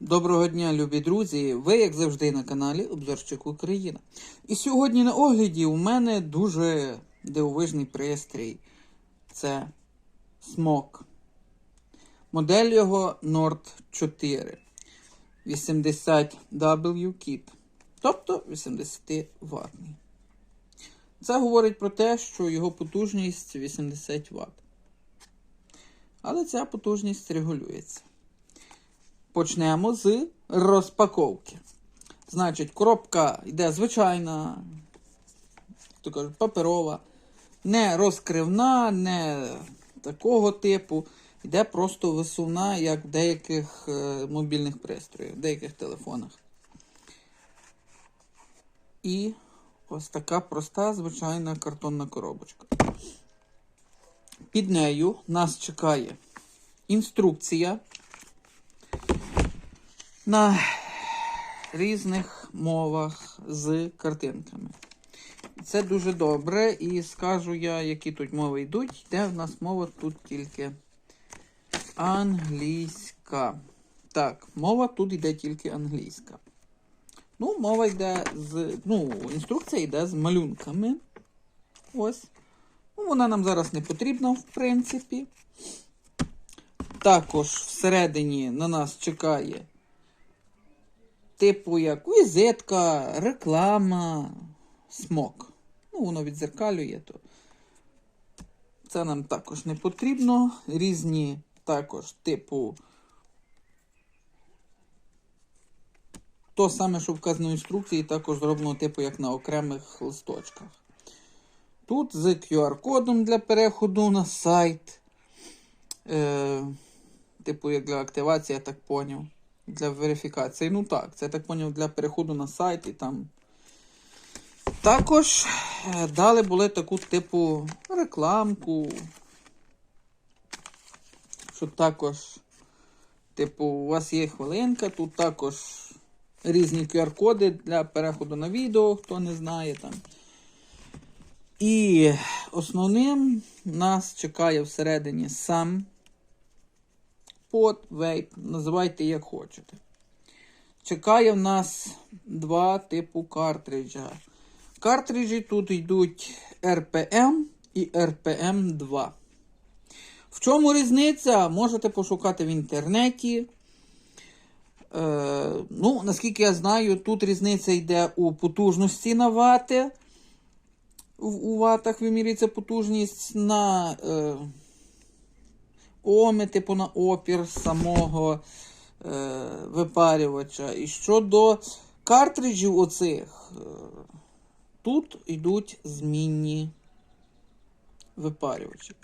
Доброго дня, любі друзі! Ви, як завжди, на каналі Обзорчик Україна. І сьогодні на огляді у мене дуже дивовижний пристрій. Це смок. Модель його Nord 4 80W Kit. Тобто 80 ватний. Це говорить про те, що його потужність 80 Вт. Але ця потужність регулюється. Почнемо з розпаковки. Значить, коробка йде звичайна, то кажуть, паперова, не розкривна, не такого типу. Йде просто висувна, як в деяких е, мобільних пристроїв, в деяких телефонах. І ось така проста, звичайна картонна коробочка. Під нею нас чекає інструкція на різних мовах з картинками. Це дуже добре, і скажу я, які тут мови йдуть. Йде в нас мова тут тільки англійська. Так, мова тут йде тільки англійська. Ну, мова йде з. Ну, інструкція йде з малюнками. Ось. Ну, вона нам зараз не потрібна, в принципі. Також всередині на нас чекає типу як візитка, реклама, смок. Ну, воно відзеркалює, то це нам також не потрібно. Різні також типу. То саме, що вказано в інструкції, також зроблено типу як на окремих листочках. Тут з QR-кодом для переходу на сайт. Е, типу, як для активації, я так поняв. Для верифікації. Ну так, це я так поняв для переходу на сайт і там. Також е, дали були таку типу рекламку. Що також, типу, у вас є хвилинка, тут також різні QR-коди для переходу на відео, хто не знає там. І основним нас чекає всередині сам под вейп, називайте як хочете. Чекає в нас два типу картриджа. Картриджі тут йдуть RPM і RPM 2. В чому різниця? Можете пошукати в інтернеті. Е, ну, Наскільки я знаю, тут різниця йде у потужності на вати. У ватах вимірюється потужність на е, оми, типу на опір самого е, випарювача. І щодо картриджів оцих, е, тут йдуть змінні випарювачі.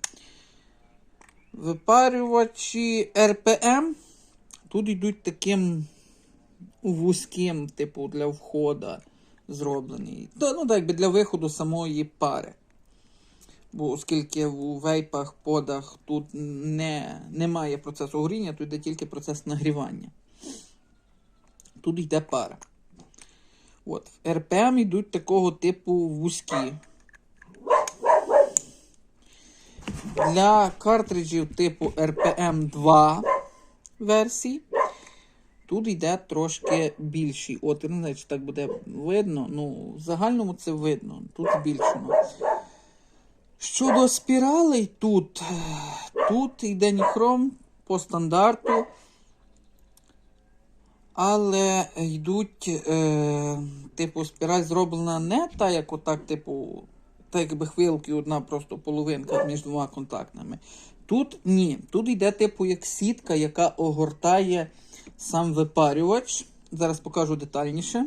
Випарювачі RPM тут йдуть таким вузьким, типу, для входу зроблений. Ну, так, якби для виходу самої пари. Бо оскільки у вейпах, подах тут не, немає процесу горіння, тут йде тільки процес нагрівання. Тут йде пара. От. В RPM йдуть такого типу вузькі. Для картриджів типу RPM 2 версій. Тут йде трошки більший отвір. Не знаю, чи так буде видно. Ну, в загальному це видно. Тут збільшено. Щодо спіралей, тут тут йде ніхром по стандарту, але йдуть, е, типу, спіраль зроблена не та, як отак, типу, так якби хвилки, одна просто половинка між двома контактами. Тут ні. Тут йде, типу, як сітка, яка огортає сам випарювач. Зараз покажу детальніше.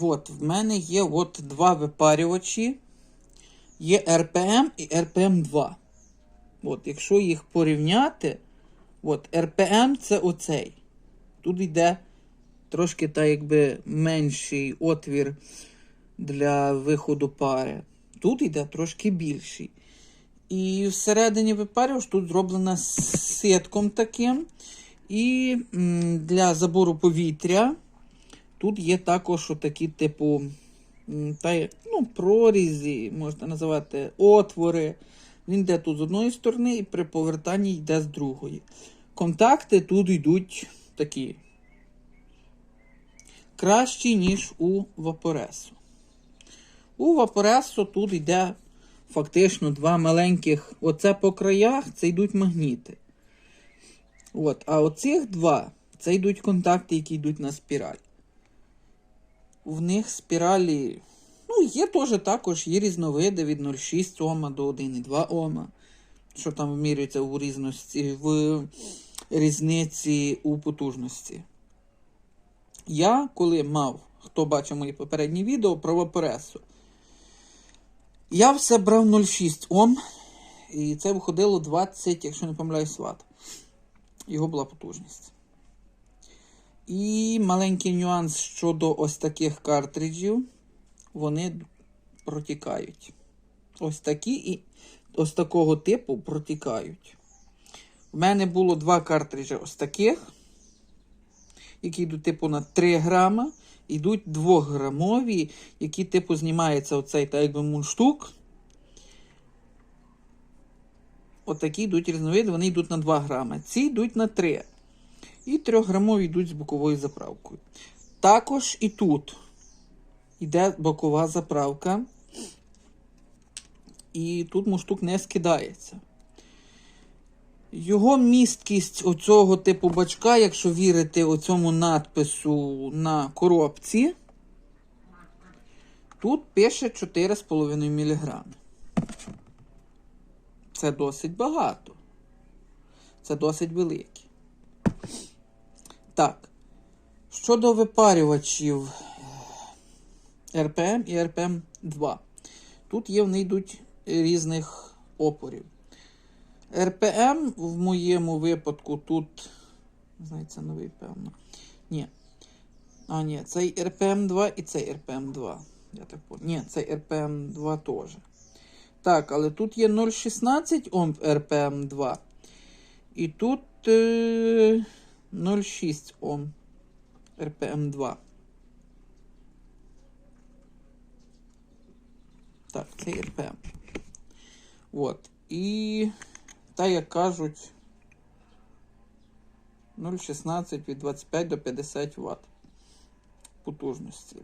От, в мене є от два випарювачі. Є RPM і RPM 2. От, якщо їх порівняти, от, RPM це оцей. Тут йде трошки так якби менший отвір для виходу пари. Тут йде трошки більший. І всередині випарювач тут зроблена сітком таким. І для забору повітря тут є також такі, типу, та, ну, прорізі, можна називати отвори. Він йде тут з одної сторони і при повертанні йде з другої. контакти тут йдуть такі. Кращі, ніж у Вапоресу. У Вапоресо тут йде фактично два маленьких. Оце по краях це йдуть магніти. От, а оцих два це йдуть контакти, які йдуть на спіраль. В них спіралі. Ну, є теж також є різновиди від 0,6 Ома до 1,2 Ома. Що там вимірюється у різності, в різниці у потужності. Я, коли мав, хто бачив мої попередні відео про вапоресу, я все брав 0,6 Ом, і це виходило 20, якщо не помиляюсь, Вт. Його була потужність. І маленький нюанс щодо ось таких картриджів, вони протікають. Ось такі і ось такого типу протікають. У мене було два картриджі ось таких, які йдуть типу на 3 грама. Йдуть 2-грамові, які типу знімається оцей так якби мундштук. Отакі йдуть різновиди, вони йдуть на 2 грами. Ці йдуть на 3. І 3-грамові йдуть з боковою заправкою. Також і тут йде бокова заправка. І тут муштук не скидається. Його місткість оцього типу бачка, якщо вірити оцьому надпису на коробці, тут пише 4,5 мг. Це досить багато. Це досить велике. Так. Щодо випарювачів РПМ і РПМ 2. Тут є вони йдуть різних опорів. РПМ в моєму випадку тут. Це новий, певно. Ні. А, ні, цей РПМ 2 і цей РПМ 2. Я так понял. Ні, цей РПМ 2 теж. Так, але тут є 0,16 Ом РПМ 2. І тут е, 0,6 Ом РПМ 2. Так, це РПМ. От. І, так як кажуть, 0,16 від 25 до 50 Вт потужності.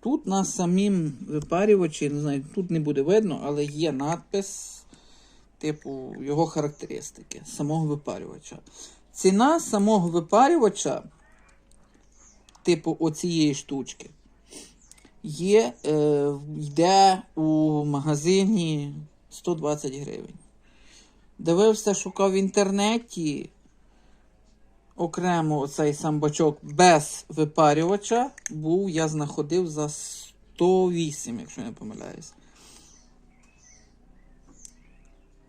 Тут на самім випарювачі, не знаю, тут не буде видно, але є надпис, типу, його характеристики самого випарювача. Ціна самого випарювача, типу, оцієї штучки, є, е, йде у магазині 120 гривень. Дивився, шукав в інтернеті окремо оцей сам бачок без випарювача, був, я знаходив за 108, якщо не помиляюсь.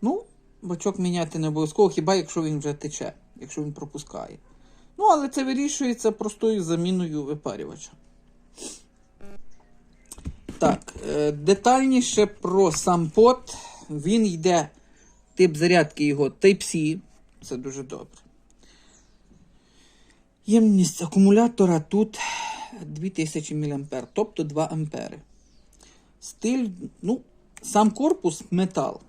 Ну, бачок міняти не обов'язково, хіба якщо він вже тече, якщо він пропускає. Ну, але це вирішується простою заміною випарювача. Так, е, детальніше про сам пот. Він йде, тип зарядки його Type-C. Це дуже добре. Ємність акумулятора тут 2000 мА, тобто 2 А. Стиль, ну, сам корпус метал.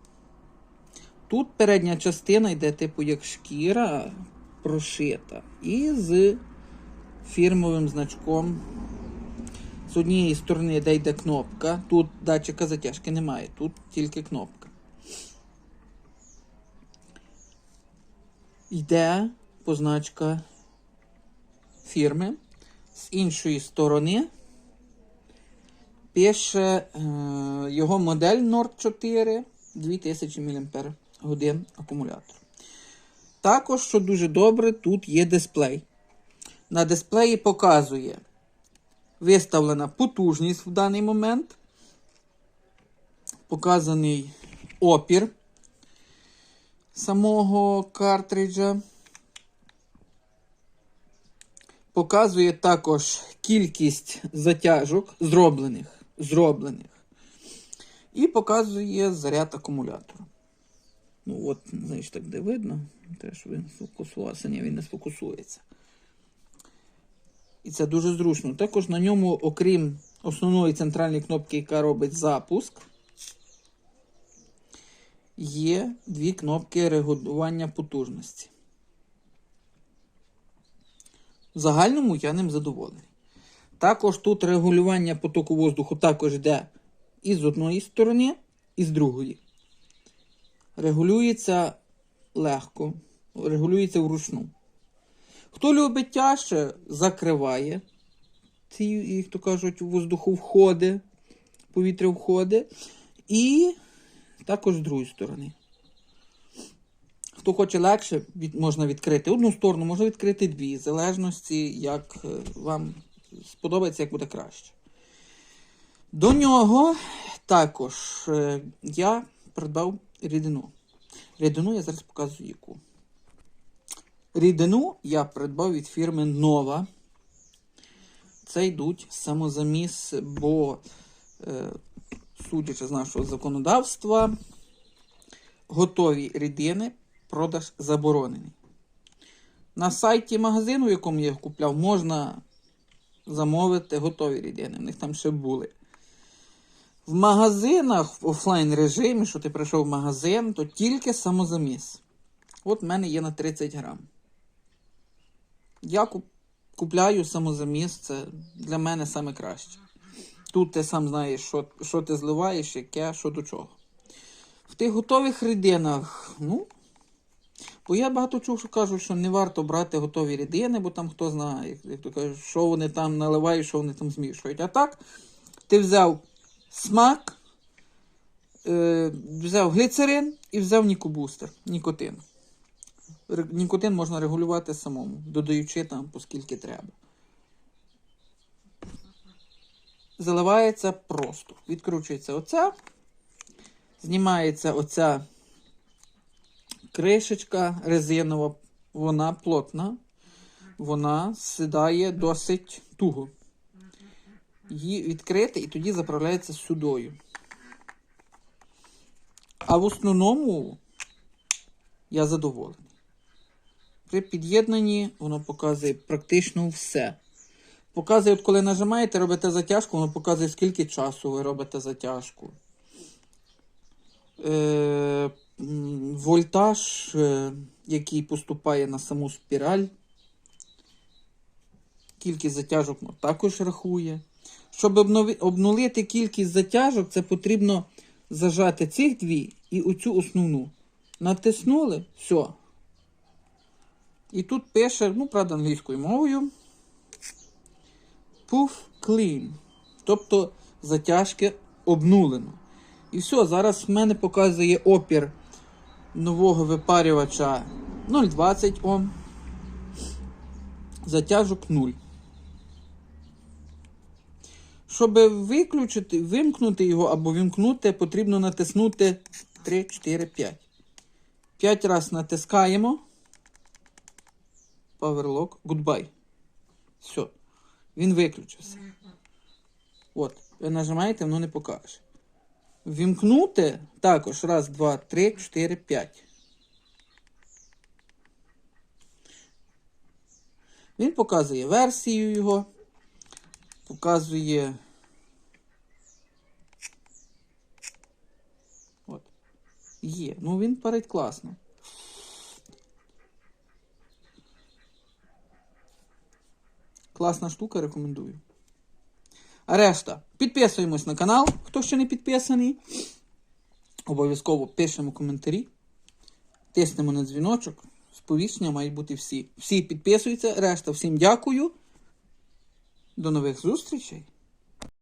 Тут передня частина йде, типу, як шкіра прошита. І з фірмовим значком. З однієї сторони, де йде кнопка. Тут датчика затяжки немає, тут тільки кнопка. Йде позначка фірми. З іншої сторони пише е, його модель Nord 4 2000 мАч акумулятор. Також, що дуже добре, тут є дисплей. На дисплеї показує виставлена потужність в даний момент, показаний опір самого картриджа. Показує також кількість затяжок зроблених. зроблених. І показує заряд акумулятора. От, знаєш, так де видно. Теж він сфокусувався, ні, він не сфокусується. І це дуже зручно. Також на ньому, окрім основної центральної кнопки, яка робить запуск, є дві кнопки регулювання потужності. В загальному я ним задоволений. Також тут регулювання потоку воздуху також йде і з одної сторони, і з другої. Регулюється легко, регулюється вручну. Хто любить тяжче, закриває ці, як то кажуть, воздуху входи, повітря входи. І також з другої сторони. Хто хоче легше, від, можна відкрити одну сторону, можна відкрити дві, в залежності, як е, вам сподобається, як буде краще. До нього також е, я придбав рідину. Рідину я зараз показую яку. Рідину я придбав від фірми Нова. Це йдуть самозаміс, бо, е, судячи з нашого законодавства, готові рідини продаж заборонений. На сайті магазину, в якому я купляв, можна замовити готові рідини. В них там ще були. В магазинах в офлайн режимі, що ти прийшов в магазин, то тільки самозаміс. От в мене є на 30 грам. Я купляю самозаміс, це для мене саме краще. Тут ти сам знаєш, що, що ти зливаєш, яке, що до чого. В тих готових рідинах, ну. Бо я багато чув, що кажуть, що не варто брати готові рідини, бо там хто знає, як то кажуть, що вони там наливають, що вони там змішують. А так, ти взяв смак, е, взяв гліцерин і взяв нікобустер, нікотин. Нікотин можна регулювати самому, додаючи там, поскільки треба. Заливається просто. Відкручується оця, знімається оця кришечка резинова, вона плотна, вона сідає досить туго. Її відкрити і тоді заправляється сюдою. А в основному я задоволений. При під'єднанні воно показує практично все. Показує, от коли нажимаєте, робите затяжку, воно показує, скільки часу ви робите затяжку. Е, вольтаж, е, який поступає на саму спіраль. Кількість затяжок також рахує. Щоб обнулити кількість затяжок, це потрібно зажати цих дві і оцю основну. Натиснули, все. І тут пише, ну, правда, англійською мовою. Puff clean. Тобто затяжки обнулено. І все, зараз в мене показує опір нового випарювача 0,20 Ом. Затяжок 0. Щоб виключити, вимкнути його або вимкнути, потрібно натиснути 3, 4, 5. 5 разів натискаємо. Power lock. Goodbye. Все. Він виключився. От. Ви нажимаєте, воно не покаже. Вімкнути також. Раз, два, три, чотири, п'ять. Він показує версію його. Показує. От. Є. Ну він парить класно. Класна штука, рекомендую. А решта, підписуємось на канал, хто ще не підписаний. Обов'язково пишемо коментарі, тиснемо на дзвіночок. Сповіщення мають бути всі. Всі підписуються, решта всім дякую. До нових зустрічей.